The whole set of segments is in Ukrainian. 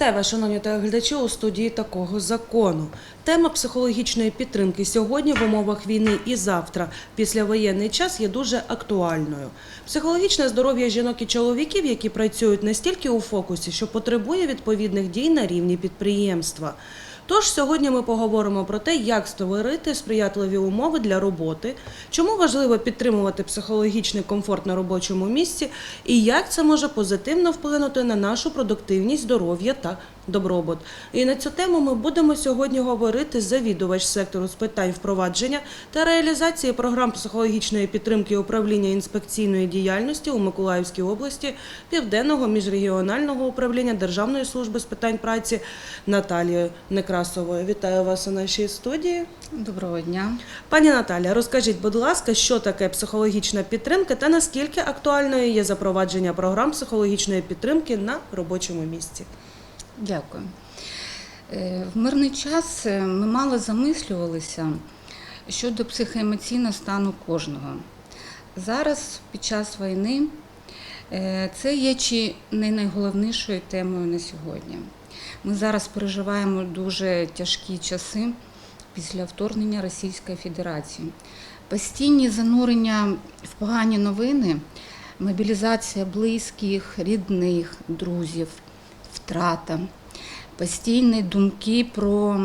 Вітаю шановні телеглядачі, у студії такого закону. Тема психологічної підтримки сьогодні в умовах війни і завтра, післявоєнний час, є дуже актуальною. Психологічне здоров'я жінок і чоловіків, які працюють настільки у фокусі, що потребує відповідних дій на рівні підприємства. Тож сьогодні ми поговоримо про те, як створити сприятливі умови для роботи, чому важливо підтримувати психологічний комфорт на робочому місці, і як це може позитивно вплинути на нашу продуктивність, здоров'я та добробут. І на цю тему ми будемо сьогодні говорити з завідувач сектору з питань впровадження та реалізації програм психологічної підтримки управління інспекційної діяльності у Миколаївській області Південного міжрегіонального управління Державної служби з питань праці Наталією Некрасовою. Вітаю вас у нашій студії. Доброго дня. Пані Наталя, розкажіть, будь ласка, що таке психологічна підтримка та наскільки актуальною є запровадження програм психологічної підтримки на робочому місці? Дякую. Е, В мирний час е, ми мало замислювалися щодо психоемоційного стану кожного. Зараз, під час війни, це є чи не найголовнішою темою на сьогодні. Ми зараз переживаємо дуже тяжкі часи після вторгнення Російської Федерації. Постійні занурення в погані новини, мобілізація близьких, рідних, друзів, втрата, постійні думки про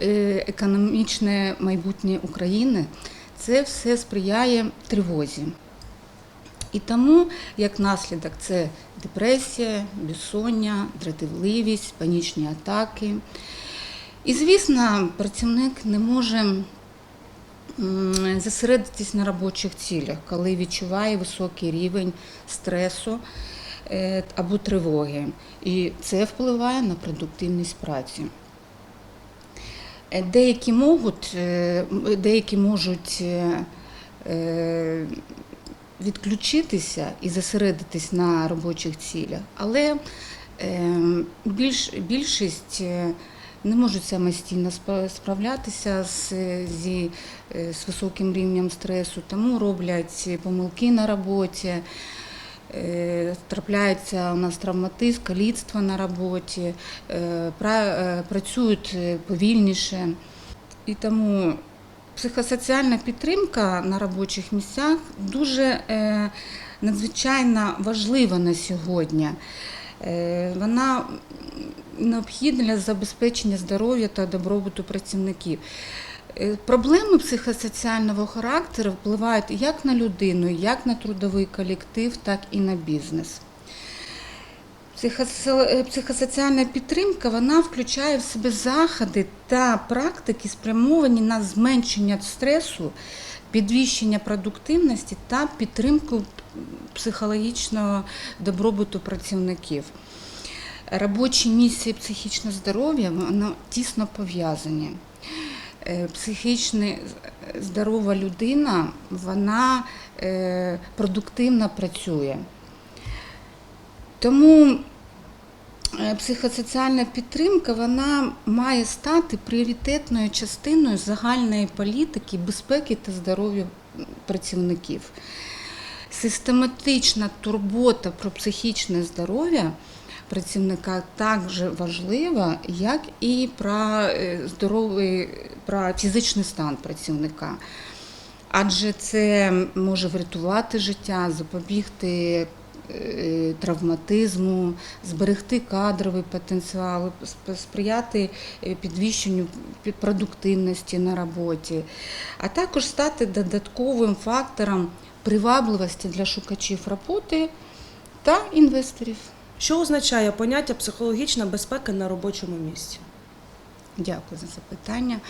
е, економічне майбутнє України це все сприяє тривозі. І тому, як наслідок, це депресія, безсоння, дратівливість, панічні атаки. І, звісно, працівник не може зосередитись на робочих цілях, коли відчуває високий рівень стресу е, або тривоги. І це впливає на продуктивність праці. Е, Деякі можуть, е, деякі можуть відключитися і зосередитись на робочих цілях, але е, більш, більшість е, не можуть самостійно справлятися з, зі, е, з високим рівнем стресу, тому роблять помилки на роботі. Е, Трапляється у нас травматизм, каліцтво на роботі, пра- працюють повільніше. І тому психосоціальна підтримка на робочих місцях дуже е, надзвичайно важлива на сьогодні. Е, Вона необхідна для забезпечення здоров'я та добробуту працівників. Е, Проблеми психосоціального характеру впливають як на людину, як на трудовий колектив, так і на бізнес. Е, Психосоціальна підтримка вона включає в себе заходи та практики, спрямовані на зменшення стресу, підвищення продуктивності та підтримку психологічного добробуту працівників. Робочі місце і психічне здоров'я воно тісно пов'язані. Е, Психічно здорова людина, вона е, продуктивно працює. Тому психосоціальна підтримка вона має стати пріоритетною частиною загальної політики безпеки та здоров'я працівників. Систематична турбота про психічне здоров'я працівника також важлива, як і про е, здоровий, про фізичний стан працівника. Адже це може врятувати життя, запобігти е, травматизму, зберегти кадровий потенціал, сприяти е, підвищенню продуктивності на роботі, а також стати додатковим фактором привабливості для шукачів роботи та інвесторів. Що означає поняття психологічна безпека на робочому місці? Дякую за запитання.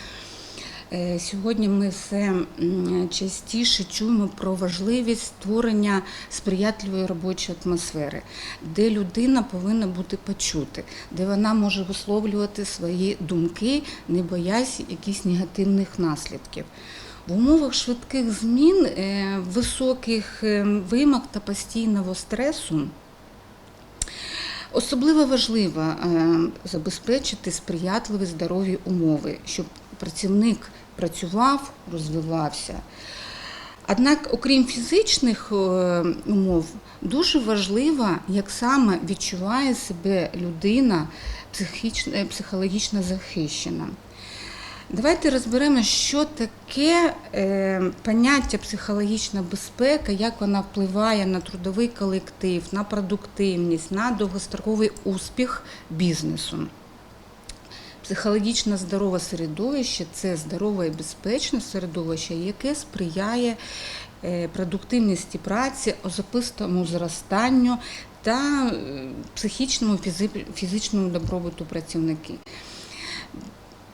Е, Сьогодні ми все частіше чуємо про важливість створення сприятливої робочої атмосфери, де людина повинна бути почути, де вона може висловлювати свої думки, не боясь якихось негативних наслідків. В умовах швидких змін, е, високих е, вимог та постійного стресу Особливо важливо забезпечити сприятливі здорові умови, щоб працівник працював, розвивався. Однак, окрім фізичних е, умов, дуже важливо, як саме відчуває себе людина е, психологічно захищена. Давайте розберемо, що таке е, поняття психологічна безпека, як вона впливає на трудовий колектив, на продуктивність, на довгостроковий успіх бізнесу. Психологічно здорове середовище це здорове і безпечне середовище, яке сприяє е, продуктивності праці, особистому зростанню та е, психічному фізичному добробуту працівників.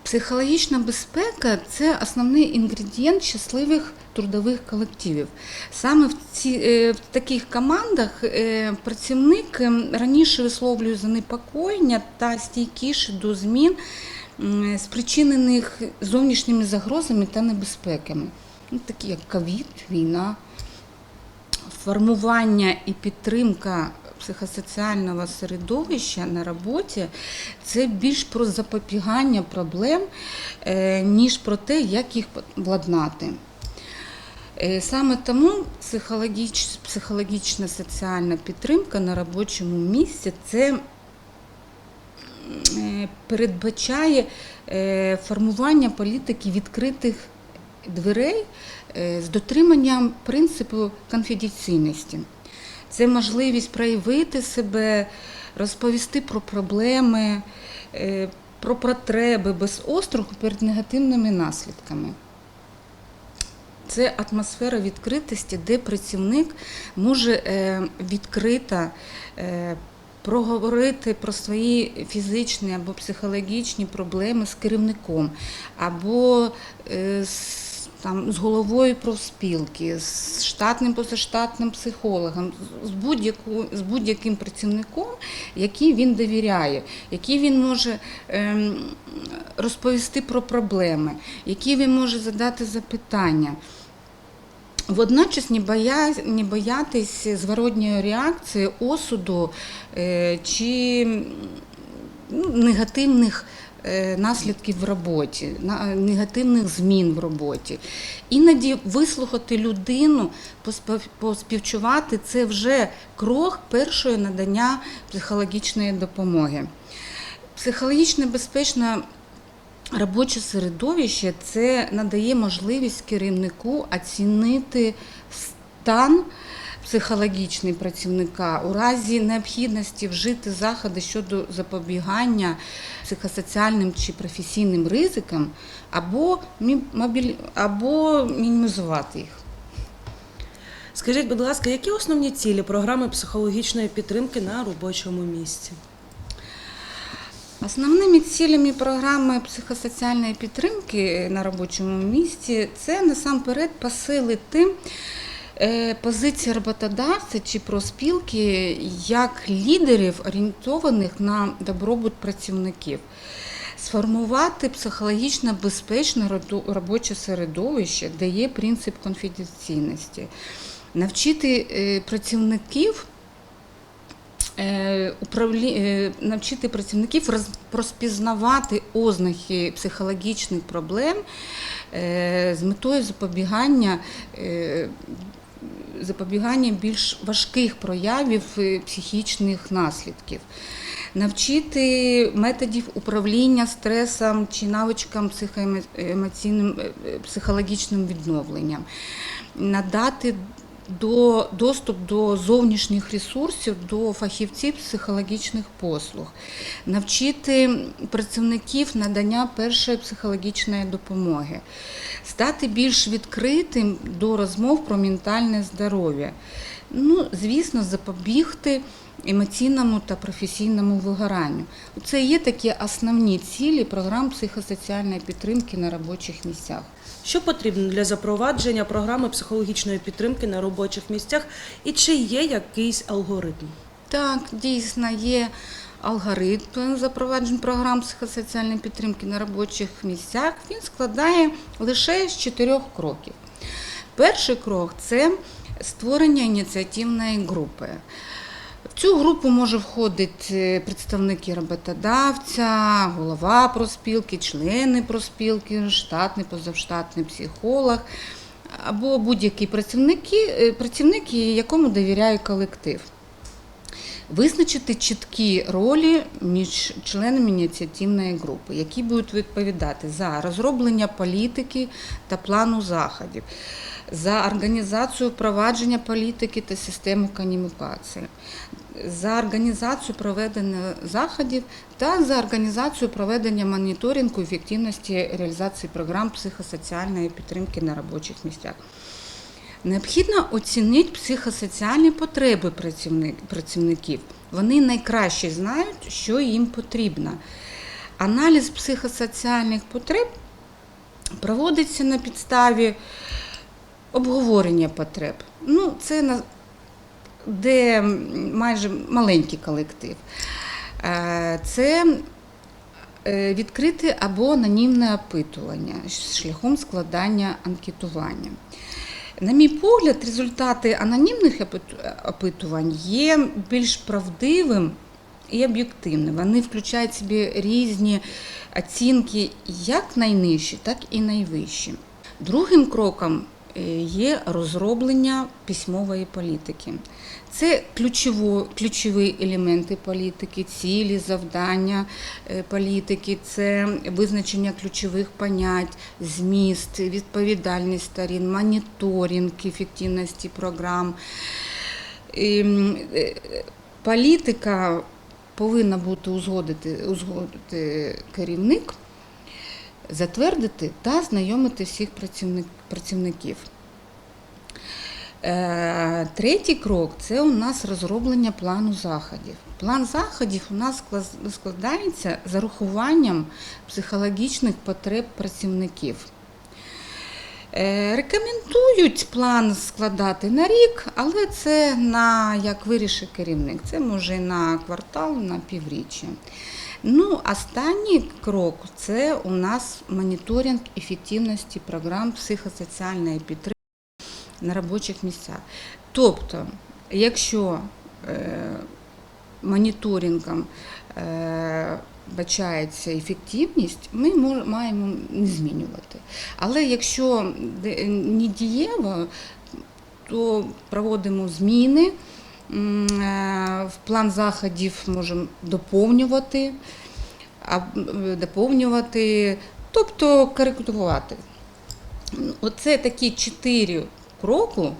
Психологічна безпека це основний інгредієнт щасливих трудових колективів. Саме в, ці, е, в таких командах е, працівник е, раніше висловлює занепокоєння та стійкіше до змін, спричинених зовнішніми загрозами та небезпеками, ну, такі як ковід, війна, формування і підтримка психосоціального середовища на роботі це більш про запобігання проблем, е, ніж про те, як їх владнати. Е, Саме тому психологіч, психологічна соціальна підтримка на робочому місці це е, передбачає формування політики відкритих дверей з дотриманням принципу конфіденційності. Це можливість проявити себе, розповісти про проблеми, е, про потреби без остраху перед негативними наслідками. Це атмосфера відкритості, де працівник може е, відкрито е, проговорити про свої фізичні або психологічні проблеми з керівником, або з, там, з головою профспілки, з штатним позаштатним психологом, з, будь-яку, з будь-яким працівником, який він довіряє, який він може ем, розповісти про проблеми, які він може задати запитання. Водночас не, боя, не боятись зворотньої реакції, осуду е, чи ну, негативних наслідків в роботі, на- негативних змін в роботі. Іноді вислухати людину, поспів- поспівчувати це вже крок першої надання психологічної допомоги. Психологічно безпечна Робоче середовище це надає можливість керівнику оцінити стан психологічний працівника у разі необхідності вжити заходи щодо запобігання психосоціальним чи професійним ризикам або, мобіль... або мінімізувати їх. Скажіть, будь ласка, які основні цілі програми психологічної підтримки на робочому місці? Основними цілями програми психосоціальної підтримки на робочому місці це насамперед посилити е, позиції роботодавця чи проспілки як лідерів, орієнтованих на добробут працівників. Сформувати психологічно безпечне робоче середовище, де є принцип конфіденційності, навчити е, працівників е, навчити працівників роз... розпізнавати ознаки психологічних проблем з метою запобігання. Е, Запобігання більш важких проявів е, психічних наслідків, навчити методів управління стресом чи навичкам психоемоційним е, психологічним відновленням, надати до доступ до зовнішніх ресурсів, до фахівців психологічних послуг, навчити працівників надання першої психологічної допомоги, стати більш відкритим до розмов про ментальне здоров'я. Ну, звісно, запобігти емоційному та професійному вигоранню. Це є такі основні цілі програм психосоціальної підтримки на робочих місцях. Що потрібно для запровадження програми психологічної підтримки на робочих місцях і чи є якийсь алгоритм? Так, дійсно є алгоритм запроваджень програм психосоціальної підтримки на робочих місцях. Він складає лише з чотирьох кроків. Перший крок це створення ініціативної групи. В цю групу може входити представники роботодавця, голова проспілки, члени проспілки, штатний, позаштатний психолог. Або будь-який працівники, е, якому довіряє колектив. Визначити чіткі ролі між членами ініціативної групи, які будуть відповідати за розроблення політики та плану заходів, за організацію впровадження політики та системи комунікації, за організацію проведення заходів та за організацію проведення моніторингу ефективності реалізації програм психосоціальної підтримки на робочих місцях. Необхідно оцінити психосоціальні потреби працівників. Вони найкраще знають, що їм потрібно. Аналіз психосоціальних потреб проводиться на підставі обговорення потреб. Ну, це де майже маленький колектив. Е, Це е, відкрите або анонімне опитування шляхом складання анкетування. На мій погляд, результати анонімних опитувань є більш правдивим і об'єктивним. Вони включають в собі різні оцінки, як найнижчі, так і найвищі. Другим кроком є розроблення письмової політики. Це ключові елементи політики, цілі, завдання е, політики, це визначення ключових понять, зміст, відповідальність сторін, моніторинг ефективності програм. І, е, Політика повинна бути узгодити, узгодити керівник, затвердити та знайомити всіх працівників. Е, Третій крок це у нас розроблення плану заходів. План заходів у нас складається з урахуванням психологічних потреб працівників. Е, Рекомендують план складати на рік, але це на як вирішить керівник. Це може на квартал, на півріччя. Ну, останній крок це у нас моніторинг ефективності програм психосоціальної підтримки на робочих місцях. Тобто, якщо е, моніторингом е, бачається ефективність, ми маємо не змінювати. Але якщо не дієво, то проводимо зміни. Е, В план заходів можемо доповнювати, доповнювати, тобто коректувати. Оце такі чотири кроки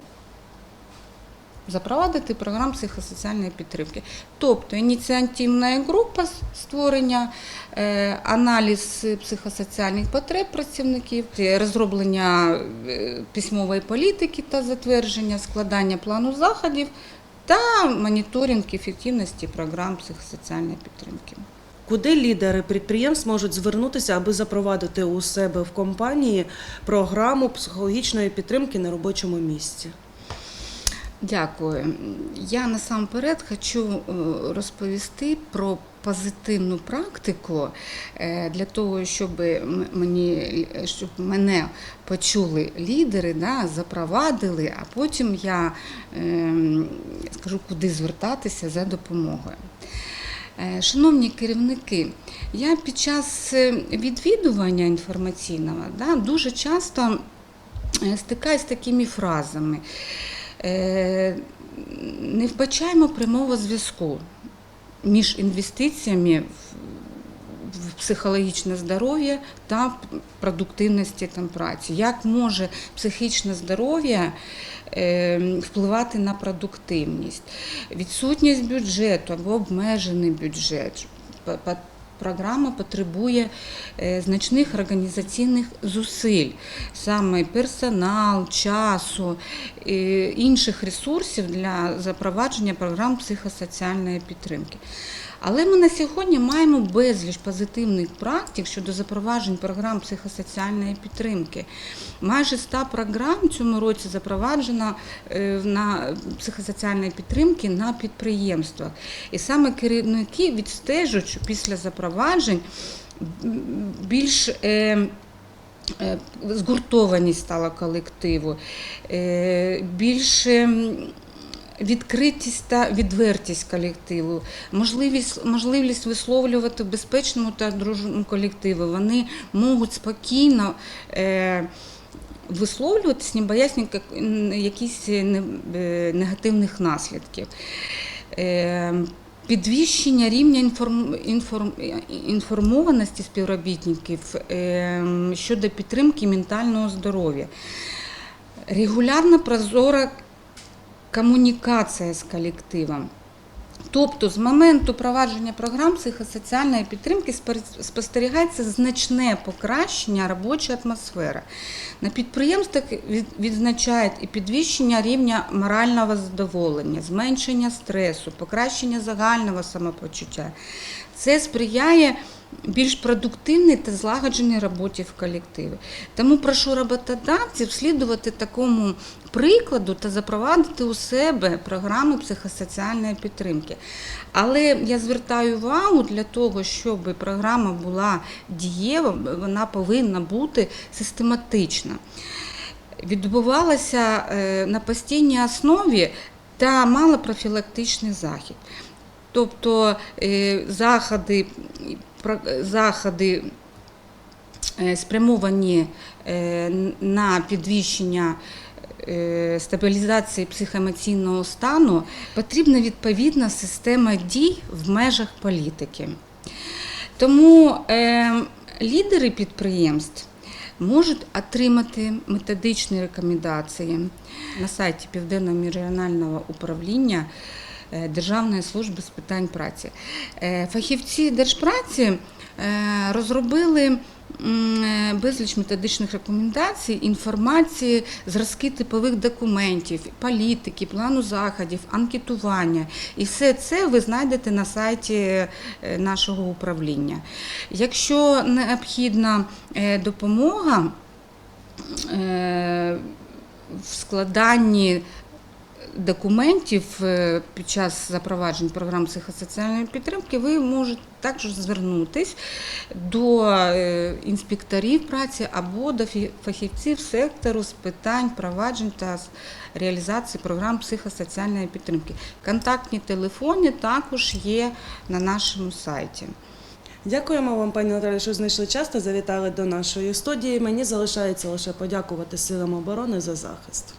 запровадити програму психосоціальної підтримки. Тобто ініціативна група створення, е, аналіз психосоціальних потреб працівників, розроблення е, письмової політики та затвердження, складання плану заходів та моніторинг ефективності програм психосоціальної підтримки. Куди лідери підприємств можуть звернутися, аби запровадити у себе в компанії програму психологічної підтримки на робочому місці? Дякую. Я насамперед хочу е, розповісти про позитивну практику е, для того, щоб мені щоб мене почули лідери, да, запровадили, а потім я скажу, куди звертатися за допомогою. Е, Шановні керівники, я під час е, відвідування інформаційного да, дуже часто е, стикаюсь з такими фразами. Е, Не вбачаємо прямого зв'язку між інвестиціями в- психологічне здоров'я та продуктивності там, праці. Як може психічне здоров'я е, впливати на продуктивність? Відсутність бюджету або обмежений бюджет. Програма потребує е, значних організаційних зусиль, саме персонал, часу, е, інших ресурсів для запровадження програм психосоціальної підтримки. Але ми на сьогодні маємо безліч позитивних практик щодо запроваджень програм психосоціальної підтримки. Майже 100 програм цьому році запроваджено е, на психосоціальної підтримки на підприємствах. І саме керівники відстежують, що після запроваджень більш е, е, згуртованість стала колективу, більше м, відкритість та відвертість колективу, можливість, можливість висловлювати безпечному та дружному колективі. Вони можуть спокійно. Е, висловлюватись, не боясь якісь е, негативних наслідків. Е, Підвищення рівня інформ, інформ, інформованості співробітників е, щодо підтримки ментального здоров'я. Регулярна прозора комунікація з колективом. Тобто з моменту провадження програм психосоціальної підтримки спостерігається значне покращення робочої атмосфери. На підприємствах відзначають і підвищення рівня морального задоволення, зменшення стресу, покращення загального самопочуття. Це сприяє більш продуктивній та злагодженій роботі в колективі. Тому прошу роботодавців слідувати такому прикладу та запровадити у себе програми психосоціальної підтримки. Але я звертаю увагу для того, щоб програма була дієва, вона повинна бути систематична. Відбувалася е, на постійній основі та мала профілактичний захід. Тобто е, заходи, заходи е, спрямовані е, на підвищення е, стабілізації психоемоційного стану, потрібна відповідна система дій в межах політики. Тому е, лідери підприємств можуть отримати методичні рекомендації на сайті Південного міжрегіонального управління Державної служби з питань праці. Е, Фахівці держпраці е, розробили е, безліч методичних рекомендацій, інформації, зразки типових документів, політики, плану заходів, анкетування. І все це ви знайдете на сайті е, нашого управління. Якщо необхідна е, допомога е, в складанні документів е, під час запровадження програм психосоціальної підтримки, ви можете також звернутись до е, інспекторів праці або до фахівців сектору з питань проваджень та реалізації програм психосоціальної підтримки. Контактні телефони також є на нашому сайті. Дякуємо вам, пані Наталі, що знайшли час та завітали до нашої студії. Мені залишається лише подякувати силам оборони за захист.